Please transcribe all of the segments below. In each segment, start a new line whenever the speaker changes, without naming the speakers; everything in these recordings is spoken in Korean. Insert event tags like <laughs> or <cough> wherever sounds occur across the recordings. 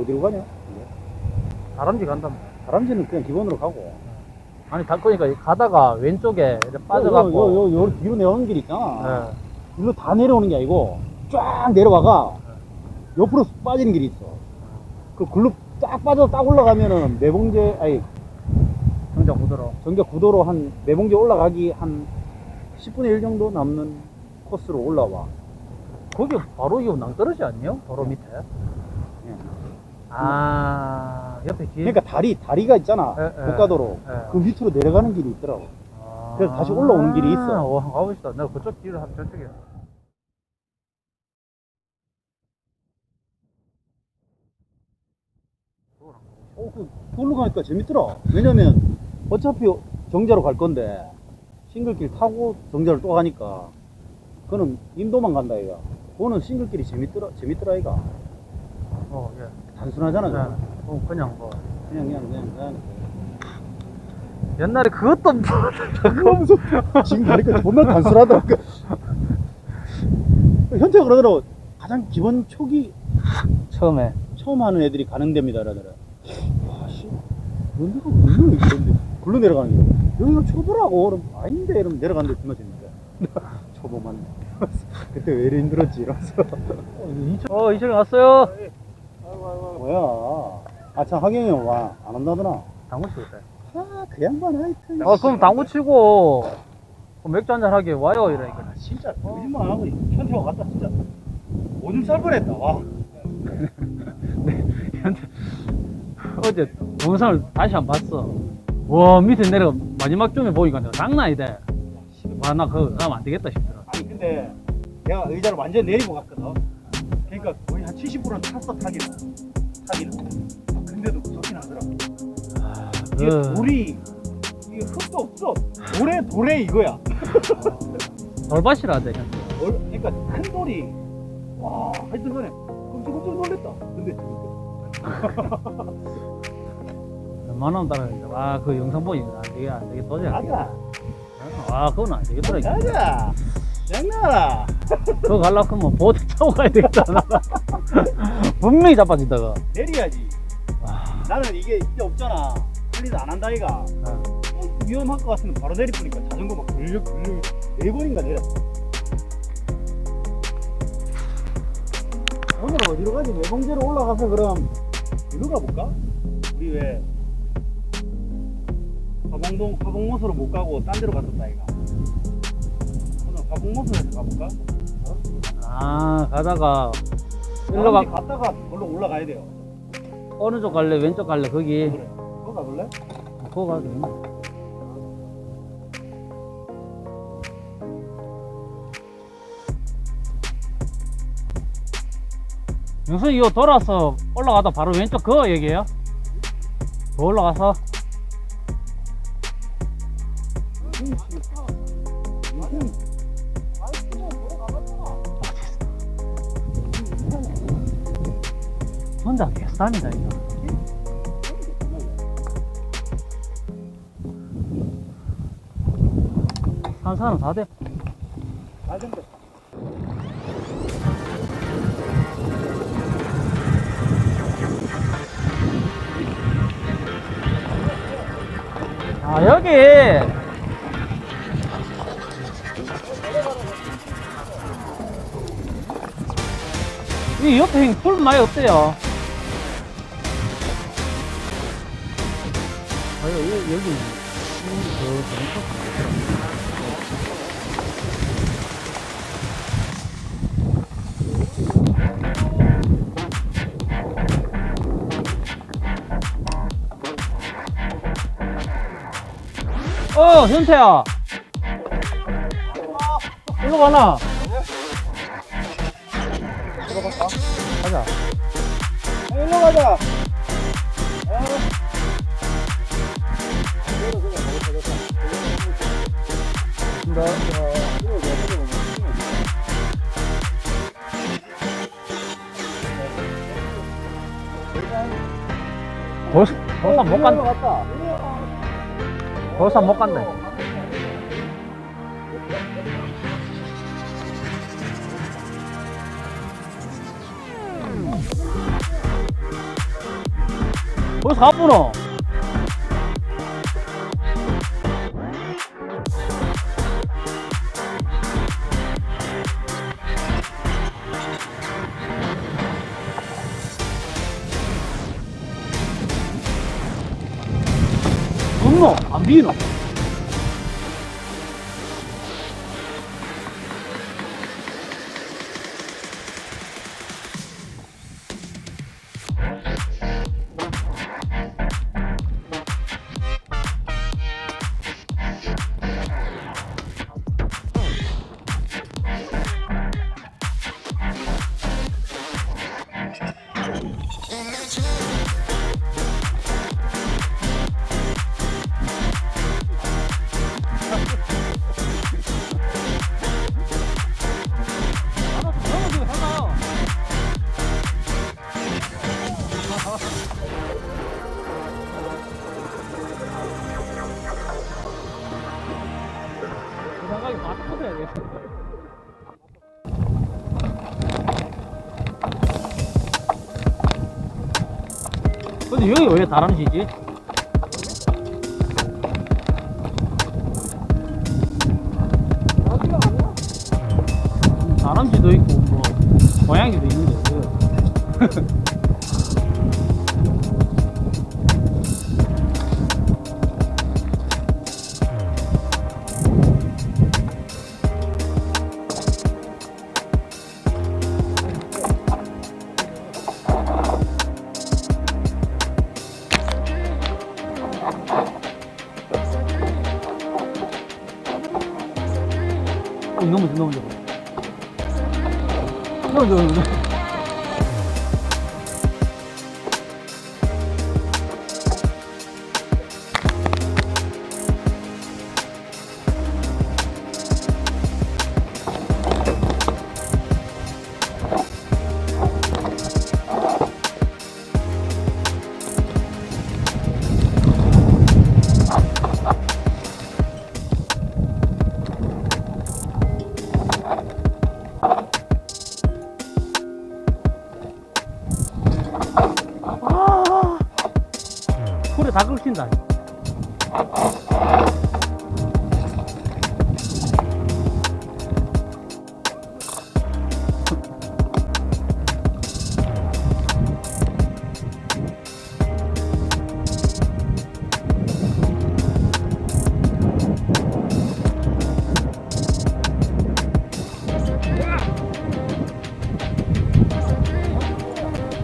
어디로 가냐?
다람쥐 간다면.
다람쥐는 그냥 기본으로 가고.
아니, 다 그러니까 가다가 왼쪽에 이렇게 빠져갖고.
요, 요, 요, 요 뒤로 내려오는 길 있잖아.
예.
이거 다 내려오는 게 아니고 쫙 내려와가 옆으로 빠지는 길이 있어. 그 글로 딱 빠져 딱 올라가면은 매봉제 아니
정작 구도로.
정작 구도로 한 매봉제 올라가기 한 10분의 1 정도 남는 코스로 올라와.
거기 바로 이거 낭떠러지 아니에요? 도로 밑에.
예.
아, 옆에 길.
그러니까 다리 다리가 있잖아.
예, 예.
고가도로
예.
그 밑으로 내려가는 길이 있더라고.
아.
그래서 다시 올라오는 길이 있어.
와, 가보시다. 내가 그쪽 길을 한 저쪽에.
어, 그, 그걸로 가니까 재밌더라. 왜냐면, 어차피 정자로 갈 건데, 싱글길 타고 정자를 또 가니까, 그거는 인도만 간다, 이가. 그거는 싱글길이 재밌더라, 재밌더라, 이가.
어, 예.
단순하잖아,
네.
그냥.
어, 그냥 뭐.
그냥, 그냥, 그냥, 그냥.
옛날에 그것도
무슨, <laughs> 지금 가니까 존나 단순하다. 그. 현태가 그러더라고. 가장 기본 초기,
처음에.
처음 하는 애들이 가는 데입니다, 이러더라. 와, 씨. 그런 데가 굴러, 있는데. 굴러 내려가는 게. 여기가 초보라고. 그럼, 아닌데, 이러면 내려가는데 존나 재밌대. <laughs> 초보만. <laughs> 그때 왜 이리 힘들었지, 이러면서.
어, 이철이 왔어요.
뭐야. 아, 참, 하경이 형 와. 안 온다더나.
당구 치고 있어요.
아, 그 양반 하여튼.
어, 그럼 당구 치고 어, 맥주 한잔 하게 와요, 이러니까.
아, 진짜 거짓말 안 하고 현태가 갔다 진짜 오줌 쌀 뻔했다 와 <laughs>
어제 동영상을 다시 한번 봤어. 와, 밑에 내려가 마지막 점에 보니까 내가 장난 아니다. 와, 나 그거 가면 안 되겠다 싶더라.
아니 근데 내가 의자를 완전 내리고 갔거든 그러니까 거의 한 70%는 탔어 타기는 타기는 근데도 무섭긴 하더라 이게
그,
돌이 이게 흙도 없어 돌에 돌에 이거야 <laughs>
돌밭이라 하대.
돌, 그러니까 큰 돌이 와 하여튼 간에 끔찍끔찍 놀랬다 근데 <laughs>
웬만하면 따라가니까. 와, 그 영상 보니 안 되게, 안 되게 도저히 안 되겠다.
가자
와, 그건 안 되겠더라. 이거.
장난아
그거 가려고 하면 보트 타고 가야 되겠다. 나. <laughs> 분명히 자빠진다가.
내려야지 나는 이게 이제 없잖아 플리드 안 한다 이가
아.
어, 위험할 것 같으면 바로 내리보니까 자전거 막 굴르 굴르 네 번인가 내렸어 오늘 어디로 가지? 매봉제로 올라가서 그럼 이리로 가볼까? 우리 왜 화봉동 화봉모서로 못 가고 딴 데로 갔었다 이가 화봉모서에서 가볼까?
아, 가다가 일로 가,
갔다가 걸로 올라가야 돼요
어느 쪽 갈래? 왼쪽 갈래? 거기.
그래 그거 가볼래?
그거 가도 되나? 영수 이거 돌아서 올라가다 바로 왼쪽 그거 얘기해요? 더 올라가서 다니다 이거 한 사람 다 돼.
아 근데
아 여기 이 옆에 풀 많이 없대요. 아 여기 여기 어 현태야. 일로 가나? 가자.
일로 가자
벌써 벌써 못 간.
갔다
벌써 못 간대. 벌써 가쁘노? 없노? 안 근데 여기 왜 다람쥐지? 다 긁힌다.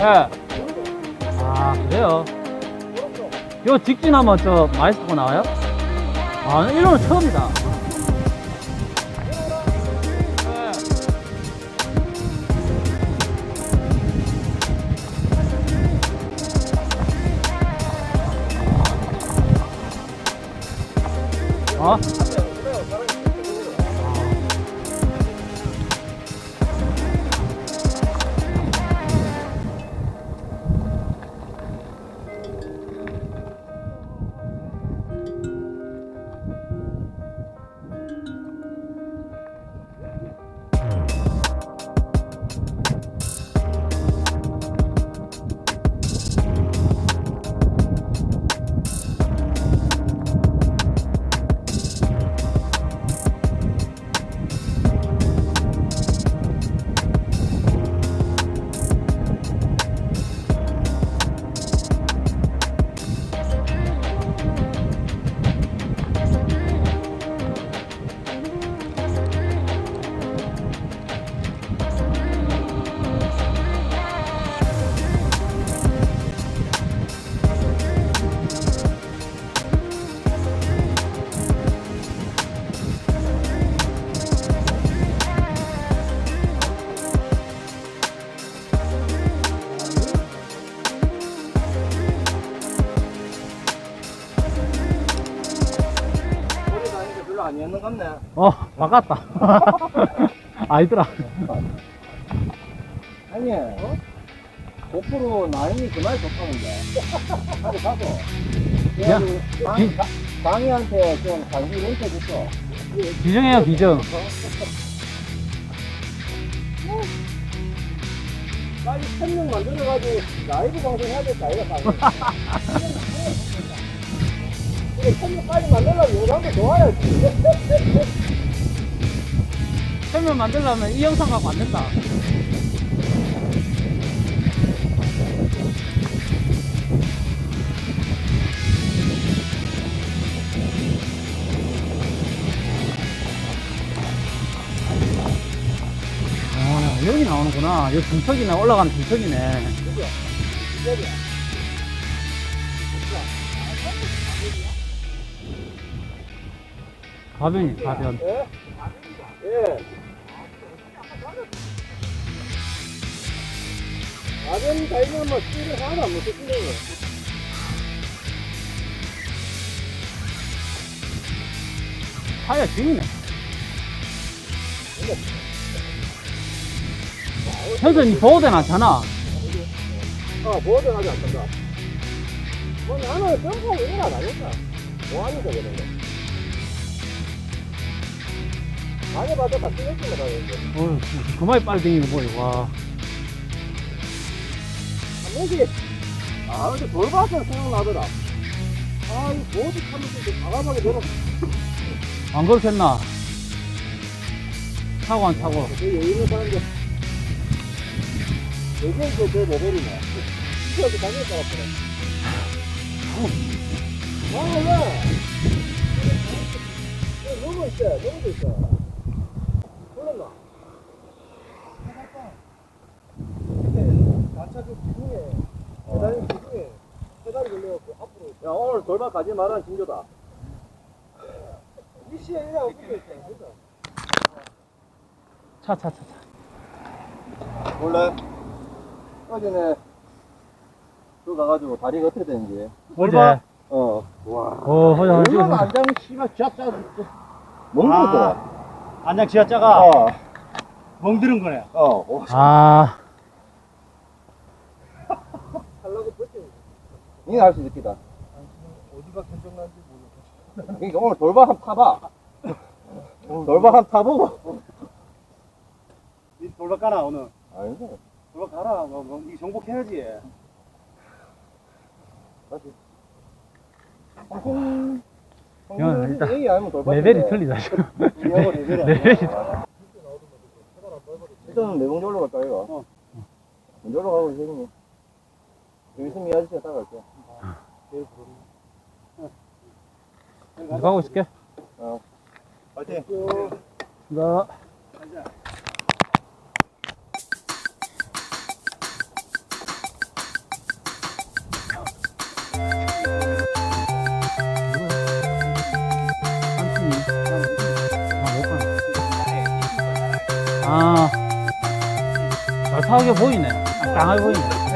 예. 아, 그래요? 요 직진하면 저 마이스터가 나와요? 아, 이런 건 처음이다. 어?
아니었는 것 같네.
어, 바꿨다. <laughs> 아니더라.
아니, 어? 고프로 나인이 그날 좋다는데. 하고 가서.
야,
그래가지고 강,
기-
가- 강희한테 좀 장비 렌트 줬어.
기정해요, 기정.
빨리 천명 만들어가지고 라이브 방송 해야겠다, 이거 봐. 이 게 천명까지 만들려면 영상도 좋아야지.
세면 만들려면 이 영상 갖고 안 된다. 아, 여기 나오는구나. 여기 중턱이네. 올라가는 중턱이네. 가변이, 가변.
아변 달면 뭐 씨를 하나도 안 먹겠는데.
타이어 죽이네. 현선이 보호대 놨잖아.
어, 보호대 하지 않는다. 뭐 나는 점프하고 거안 하겠다. 뭐 하니까 그런 거. 많이 봐도 다 있는데.
어휴, 그만이 빨리 댕기는 거야, 와.
한 명씩, 아, 근데 돌 봐서 생각나더라. 아, 이 보호대 타면서 이렇게 과감하게 내려.
안 그렇겠나? 타고 안 타고.
그 여유는 사는데. 요즘 그제 레벨이네. 이렇게 당연히 따랐더라. 아, 왜? 이거 너무 있어, 너무 있어. 몰랐나? 가차 그 기둥에, 계단이 기둥에, 계단이 걸려갖고 앞으로. 야, 오늘 돌발 가지 말라는 징조다. 붙어 있어, 진짜.
차, 차, 차, 차.
원래 어제는 그 가가지고 다리가 어떻게 되는지
어제.
어 와.
어, 허자,
얼마나
지금.
안장 씨발 멍들었더라
아, 안장 지하자가
어.
멍드는 거네.
어. 어.
아,
하려고 버텨 이게 알수 있겠다 어디가 견적난지 모르겠어. 그러니까 오늘 돌발 한번 타봐. 돌발 한번 타보고.
이 돌발 가나, 오늘.
아니죠
돌발 가라. 뭐, 뭐, 이 정복해야지.
다시.
야, 일단
아니면 돌발
레벨이 틀리다, 지금.
레벨이.
일단은 내공 절로 갈까 이거?
어.
절로 가고 있으니 여기 있으면 이 아저씨가 따갈게
가고 있을게.
어.
파이팅.
나. 아, 잘 타게 보이네. 아, 땅하게 보이네.